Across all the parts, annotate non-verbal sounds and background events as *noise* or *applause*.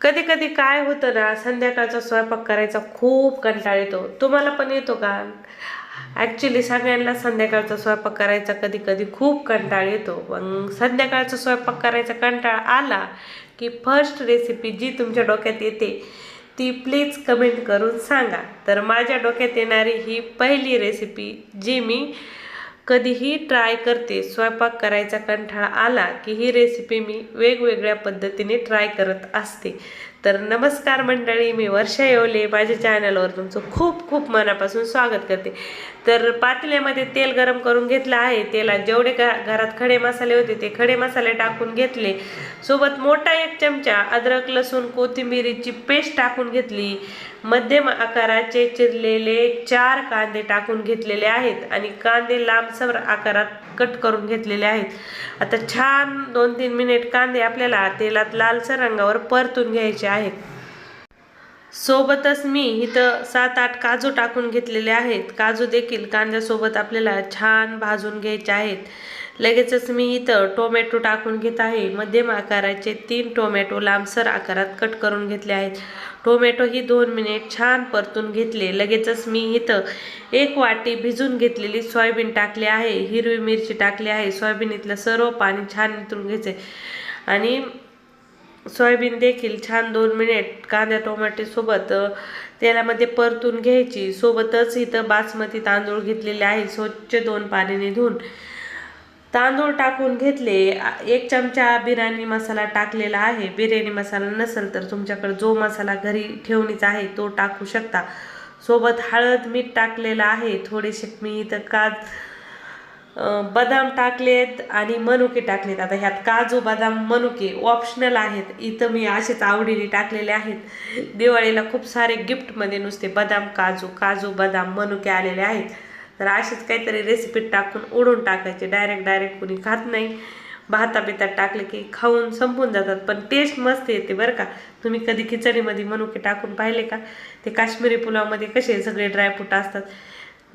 कधी कधी काय होतं ना संध्याकाळचा स्वयंपाक करायचा खूप कंटाळ येतो. तुम्हाला पण येतो का? ॲक्च्युली सगळ्यांना संध्याकाळचा स्वयंपाक करायचा कधी कधी खूप कंटाळ येतो. मग संध्याकाळचा स्वयंपाक करायचा कंटाळ आला की फर्स्ट रेसिपी जी तुमच्या डोक्यात येते ती प्लीज कमेंट करून सांगा. तर माझ्या डोक्यात येणारी ही पहिली रेसिपी जी मी कधीही ट्राय करते स्वयंपाक करायचा कंठाळा आला की ही रेसिपी मी वेगवेगळ्या पद्धतीने ट्राय करत असते. तर नमस्कार मंडळी मी वर्षा येवले. माझ्या चॅनलवर तुमचं खूप खूप मनापासून स्वागत करते. तर पातेल्यामध्ये तेल गरम करून घेतलं आहे. तेलात जेवढे घ घरात खडे मसाले होते ते खडे मसाले टाकून घेतले. सोबत मोठा एक चमचा अद्रक लसूण कोथिंबिरीची पेस्ट टाकून घेतली. मध्यम आकाराचे चिरलेले चार कांदे टाकून घेतलेले आहेत आणि कांदे लांबसर आकारात कट करून घेतलेले आहेत. आता छान दोन तीन मिनिट कांदे आपल्याला तेलात लालसर रंगावर परतून घ्यायचे आहेत. सोबतच मी इथं सात आठ काजू टाकून घेतलेले आहेत. काजू देखील कांद्यासोबत आपल्याला छान भाजून घ्यायचे आहेत. लगेचच मी इथं टोमॅटो टाकून घेत आहे. मध्यम आकाराचे तीन टोमॅटो लांबसर आकारात कट करून घेतले आहेत. टोमॅटो ही दोन मिनिट छान परतून घेतले. लगेचच मी इथं एक वाटी भिजून घेतलेली सोयाबीन टाकली आहे. हिरवी मिरची टाकली आहे. सोयाबीन इथलं सर्व पाणी छान नितरून घ्यायचे आणि सोयाबीन देखील छान दोन मिनिट कांद्या टोमॅटोसोबत तेलामध्ये परतून घ्यायची. सोबतच इथं बासमती तांदूळ घेतलेले आहे. स्वच्छ दोन पाण्याने धुवून तांदूळ टाकून घेतले. एक चमचा बिर्याणी मसाला टाकलेला आहे. बिर्याणी मसाला नसेल तर तुमच्याकडे जो मसाला घरी ठेवणीचा आहे तो टाकू शकता. सोबत हळद मीठ टाकलेलं आहे. थोडेसे मी इथं काज बदाम टाकलेत आणि मनुके टाकलेत. आता ह्यात काजू बदाम मनुके ऑप्शनल आहेत. इथं मी असेच आवडीने टाकलेले आहेत. दिवाळीला खूप सारे गिफ्टमध्ये नुसते बदाम काजू काजू बदाम मनुके आलेले आहेत. तर असेच काहीतरी रेसिपी टाकून उडून टाकायचे. डायरेक्ट डायरेक्ट कुणी खात नाही. भाता बितात टाकले की खाऊन संपून जातात. पण टेस्ट मस्त येते बरं का. तुम्ही कधी खिचडीमध्ये मनुके टाकून पाहिले का? ते काश्मीरी पुलावमध्ये कसे सगळे ड्रायफ्रूट असतात.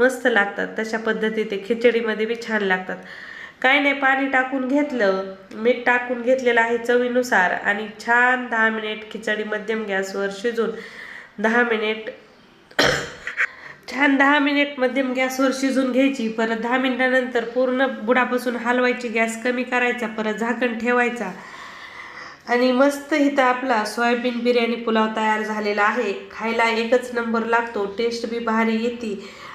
मस्त लागतात. तशा पद्धती ते खिचडीमध्ये बी छान लागतात. काही नाही पाणी टाकून घेतलं. मीठ टाकून घेतलेलं आहे चवीनुसार आणि छान दहा मिनिट खिचडी मध्यम गॅसवर शिजून दहा मिनिट *coughs* छान दहा मिनिट मध्यम गॅसवर शिजून घ्यायची. परत दहा मिनिटानंतर पूर्ण बुडापासून हलवायची गॅस कमी करायचा. परत झाकण ठेवायचा. आणि मस्त इथं आपला सोयाबीन बिर्याणी पुलाव तयार झालेला आहे. खायला एकच नंबर लागतो. टेस्ट बी भारी येते.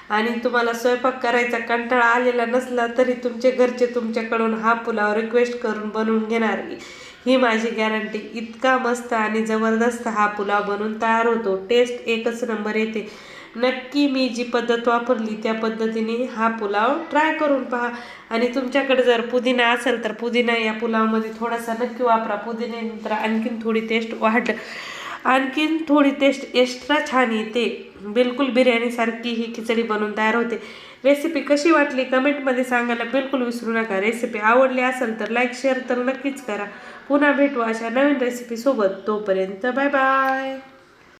आणि तुम्हाला स्वयंपाक करायचा कंटाळा आलेला नसला तरी तुमचे घरचे तुमच्याकडून हा पुलाव रिक्वेस्ट करून बनवून घेणार ही माझी गॅरंटी इतका मस्त आणि जबरदस्त हा पुलाव बनवून तयार होतो. टेस्ट एकच नंबर येते. नक्की मी जी पद्धत वापरली त्या पद्धतीने हा पुलाव ट्राय करून पहा. आणि तुमच्याकडे जर पुदिना असेल तर पुदिना या पुलावमध्ये थोडासा नक्की वापरा. पुदिन्यानंतर आणखीन थोडी टेस्ट वाढ. आणखीन थोडी टेस्ट एक्स्ट्रा छान येते. बिलकुल बिर्याणीसारखी ही खिचडी बनवून तयार होते. रेसिपी कशी वाटली? कमेंटमध्ये सांगायला बिलकुल विसरू नका. रेसिपी आवडली असेल तर लाईक शेअर तर नक्कीच करा. पुन्हा भेटू अशा नवीन रेसिपीसोबत तोपर्यंत बाय बाय